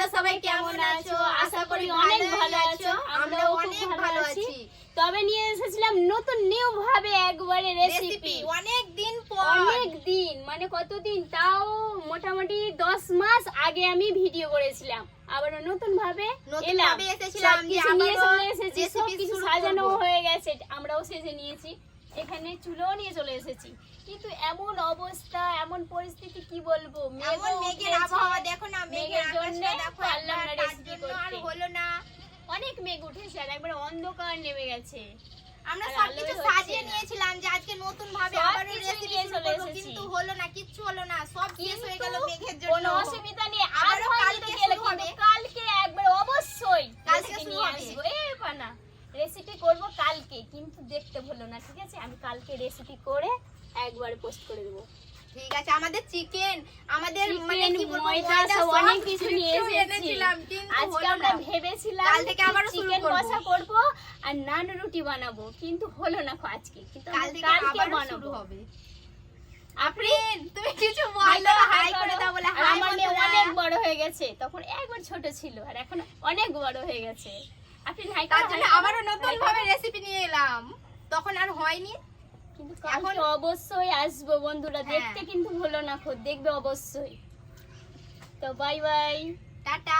তোমরা সবাই কেমন আছো? আশা করি অনেক ভালো আছো। আমরা অনেক ভালো আছি। তবে নিয়ে এসেছিলাম নতুন নিউ ভাবে একবারে রেসিপি অনেক দিন পর। অনেক দিন মানে কতদিন? তাও মোটামুটি দশ মাস আগে আমি ভিডিও করেছিলাম। আবার নতুন ভাবে নতুন এলাম ভাবে এসেছিলাম নিয়ে চলে এসেছি সব কিছু সাজানো হয়ে গেছে আমরাও সেজে নিয়েছি। এখানে চুলোও নিয়ে চলে এসেছি। কিন্তু এমন অবস্থা এমন পরিস্থিতি কি বলব? এমন মেঘের উঠেছে। আবহাওয়া দেখো না মেঘের মেঘের জন্যে দেখো একবার, তার জন্য আর হলো না। অনেক মেঘ উঠেছে আর একবার অন্ধকার নেমে গেছে। আমরা সবকিছু সাজিয়ে নিয়েছিলাম যে আজকে নতুন ভাবে আবার রেসিপি চলে এসেছি। কিন্তু হলো না কিচ্ছু হলো না সব শেষ হয়ে গেল মেঘের কোনো অসুবিধা নেই কালকে শুরু হবে। কালকে একবার অবশ্যই কালকে শুরু নিয়ে হবে। আসব। এ পানা রেসিপি করব কালকে কিন্তু দেখতে ভুলো না ঠিক আছে? আমি কালকে রেসিপি করে একবার পোস্ট করে দেবো। ঠিক আছে আমাদের চিকেন আমাদের ময়দা সব অনেক কিছু নিয়ে এসেছি। আজকে আমরা ভেবেছিলাম কাল থেকে আবারও চিকেন কষা করব আর নান রুটি বানাবো কিন্তু হলো না আজকে। কিন্তু কাল থেকে কালকে শুরু হবে। আফরিন তুমি কিছু বলো হাই করে দাও বলে হাই আমার মেয়ে অনেক বড় হয়ে গেছে তখন একবার ছোট ছিল আর এখন অনেক বড় হয়ে গেছে। আপনি হাই তার জন্য আবারও নতুন ভাবে রেসিপি নিয়ে এলাম। তখন আর হয়নি। কিন্তু এখন- অবশ্যই আসব বন্ধুরা হ্যাঁ। দেখতে কিন্তু ভুলো না খো দেখবে অবশ্যই। তো বাই বাই। টাটা।